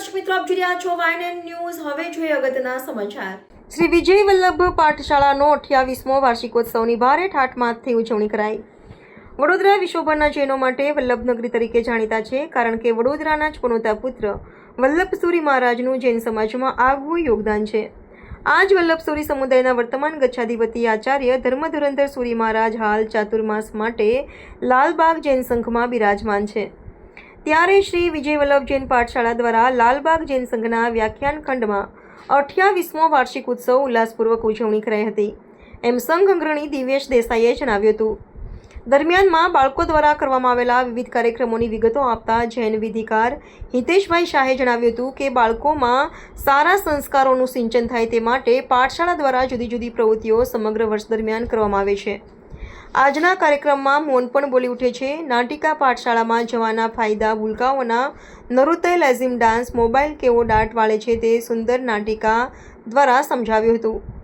દર્શક મિત્રો, આપ જોઈ રહ્યા છો વાયન ન્યૂઝ હવે જોઈએ અગત્યના સમાચાર. શ્રી વિજય વલ્લભ પાઠશાળાનો અઠ્યાવીસમો વાર્ષિકોત્સવની ભારે ઠાઠમાઠથી ઉજવણી કરાઈ. વડોદરા વિશ્વભરના જૈનો માટે વલ્લભનગરી તરીકે જાણીતા છે, કારણ કે વડોદરાના જ પનોતા પુત્ર વલ્લભસુરી મહારાજનું જૈન સમાજમાં આગવું યોગદાન છે. આ જ વલ્લભસુરી સમુદાયના વર્તમાન ગચ્છાધિપતિ આચાર્ય ધર્મધુરંધર સુરી મહારાજ હાલ ચાતુર્માસ માટે લાલબાગ જૈન સંઘમાં બિરાજમાન છે. ત્યારે શ્રી વિજય વલ્લભ જૈન પાઠશાળા દ્વારા લાલબાગ જૈન સંઘના વ્યાખ્યાન ખંડમાં અઠ્યાવીસમો વાર્ષિક ઉત્સવ ઉલ્લાસપૂર્વક ઉજવણી કરાઈ હતી. એમ સંઘ અગ્રણી દિવ્યેશ દેસાઈએ જણાવ્યું હતું. દરમિયાનમાં બાળકો દ્વારા કરવામાં આવેલા વિવિધ કાર્યક્રમોની વિગતો આપતા જૈન વિધિકાર હિતેશભાઈ શાહે જણાવ્યું હતું કે બાળકોમાં સારા સંસ્કારોનું સિંચન થાય તે માટે પાઠશાળા દ્વારા જુદી જુદી પ્રવૃત્તિઓ સમગ્ર વર્ષ દરમિયાન કરવામાં આવે છે. આજના કાર્યક્રમમાં મૌન પણ બોલી ઉઠે છે. નાટિકા પાઠશાળામાં જવાના ફાયદા ભૂલકાઓના. નરુતય લેઝિમ ડાન્સ મોબાઈલ કેવો દાટ વાળે છે તે સુંદર નાટિકા દ્વારા સમજાવ્યું હતું.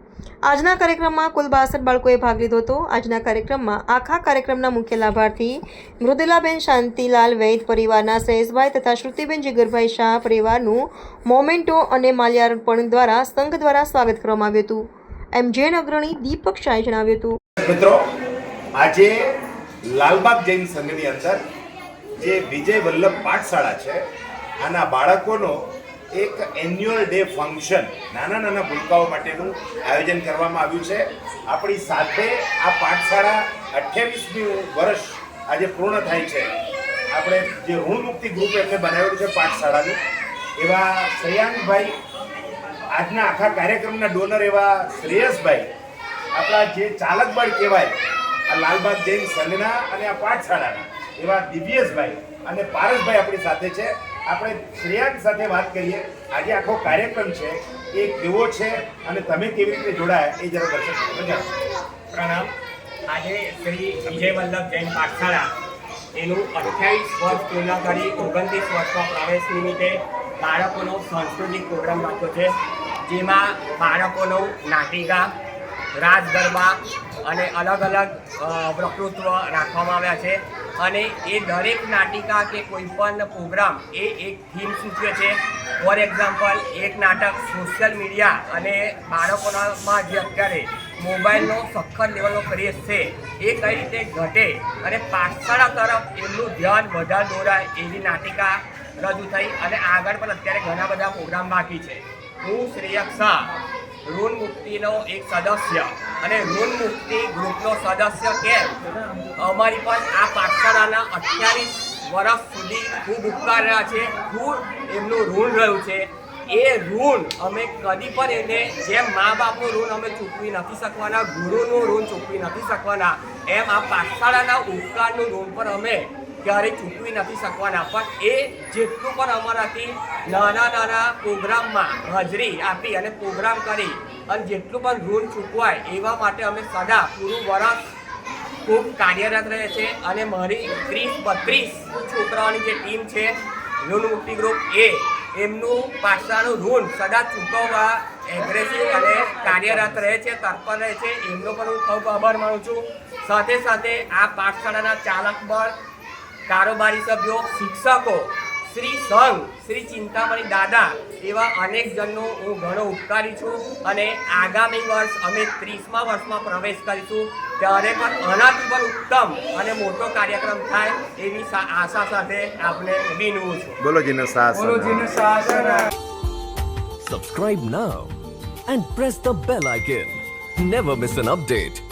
આજના કાર્યક્રમમાં કુલ બાસઠ બાળકોએ ભાગ લીધો હતો. આજના કાર્યક્રમમાં આખા કાર્યક્રમના મુખ્ય લાભાર્થી મૃદુલાબેન શાંતિલાલ વૈદ પરિવારના શ્રેયસભાઈ તથા શ્રુતિબેન જીગરભાઈ શાહ પરિવારનું મોમેન્ટો અને માલ્યાર્પણ દ્વારા સંઘ દ્વારા સ્વાગત કરવામાં આવ્યું હતું. એમ જૈન અગ્રણી દીપક શાહે જણાવ્યું હતું. મિત્રો આજે લાલબાગ જૈન સંઘની અંદર જે વિજય વલ્લભ પાઠશાળા છે, આના બાળકોનો એક એન્યુઅલ ડે ફંક્શન નાના નાના ભૂલકાઓ માટેનું આયોજન કરવામાં આવ્યું છે. આપણી સાથે આ પાઠશાળા અઠ્યાવીસમી વર્ષ આજે પૂર્ણ થાય છે. આપણે જે ઋણમુક્તિ ગ્રુપ એમને બનાવેલું છે પાઠશાળાનું, એવા શ્રેયાંગભાઈ, આજના આખા કાર્યક્રમના ડોનર એવા શ્રેયસભાઈ, આપણા જે ચાલક બળ કહેવાય આ લાલબાગ જૈન સંઘના અને આ પાઠશાળાના એવા દિવ્યેશભાઈ અને પારસભાઈ આપણી સાથે છે. આપણે શ્રેયાંક સાથે વાત કરીએ. આજે આખો કાર્યક્રમ છે. એ કેવો છે અને તમે કેવી રીતે જોડાયા એ જરા દર્શક પ્રણામ. આજે શ્રી વિજય વલ્લભ જૈન પાઠશાળા એનું અઠ્યાવીસ વર્ષ પૂર્ણ કરી ઓગણત્રીસ વર્ષમાં પ્રવેશ નિમિત્તે બાળકોનો સાંસ્કૃતિક પ્રોગ્રામ રાખ્યો છે, જેમાં બાળકોનો નાટિકા રાસ અને અલગ અલગ વક્તૃત્વ રાખવામાં આવ્યા છે. અને એ દરેક નાટિકા કે કોઈ પણ પ્રોગ્રામ એ એક થીમ સૂચવે છે. ફોર એક્ઝામ્પલ એક નાટક સોશિયલ મીડિયા અને બાળકોનામાં જે અત્યારે મોબાઈલનો સખત લેવલનો ક્રેઝ છે, એ કઈ રીતે ઘટે અને પાઠશાળા તરફ એમનું ધ્યાન વધારે દોરાય એવી નાટિકા રજૂ થઈ. અને આગળ પણ અત્યારે ઘણા બધા પ્રોગ્રામ બાકી છે. હું શ્રેયક શાહ ઋણ મુક્તિનો એક સદસ્ય. અને ઋણ મુક્તિ ગ્રુપનો સદસ્ય કેમ અમારી પણ આ પાઠશાળાના અઠ્યાવીસ વર્ષ સુધી ખૂબ ઉપકાર રહ્યા છે. ખૂબ એમનું ઋણ રહ્યું છે. એ ઋણ અમે કદી પણ એને જેમ મા બાપનું ઋણ અમે ચૂકવી નથી શકવાના, ગુરુનું ઋણ ચૂકવી નથી શકવાના, એમ આ પાઠશાળાના ઉપકારનું ઋણ પણ અમે ક્યારેય ચૂકવી નથી શકવાના. પણ એ જેટલું પણ અમારાથી નાના નાના પ્રોગ્રામમાં હાજરી આપી અને પ્રોગ્રામ કરી અને જેટલું પણ ઋણ ચૂકવાય એવા માટે અમે સદા પૂરું વરસ ખૂબ કાર્યરત રહે છે અને મારી ત્રીસ બત્રીસ છોકરાઓની જે ટીમ છે, ઋણ ગ્રુપ એ, એમનું પાછળનું ઋણ સદા ચૂકવવા એગ્રેસિવ અને કાર્યરત રહે છે, તત્પર રહે છે. એમનો પણ હું ખૂબ આભાર માનું છું. સાથે સાથે આ પાઠશાળાના ચાલક બળ કારોબારી સભ્યો શિક્ષકો શ્રી સંઘ શ્રી ચિંતામણી દાદા એવા અનેક જણનો હું ઘણો ઉપકારી છું અને આગામી વર્ષ અમે ત્રીસમા વર્ષમાં પ્રવેશ કરીશું. ત્યારે પણ આનાથી પણ ઉત્તમ અને મોટો કાર્યક્રમ થાય એવી આશા સાથે આપને વિનવું છું. બોલો જીનો સાસ subscribe now and press the bell icon never miss an update.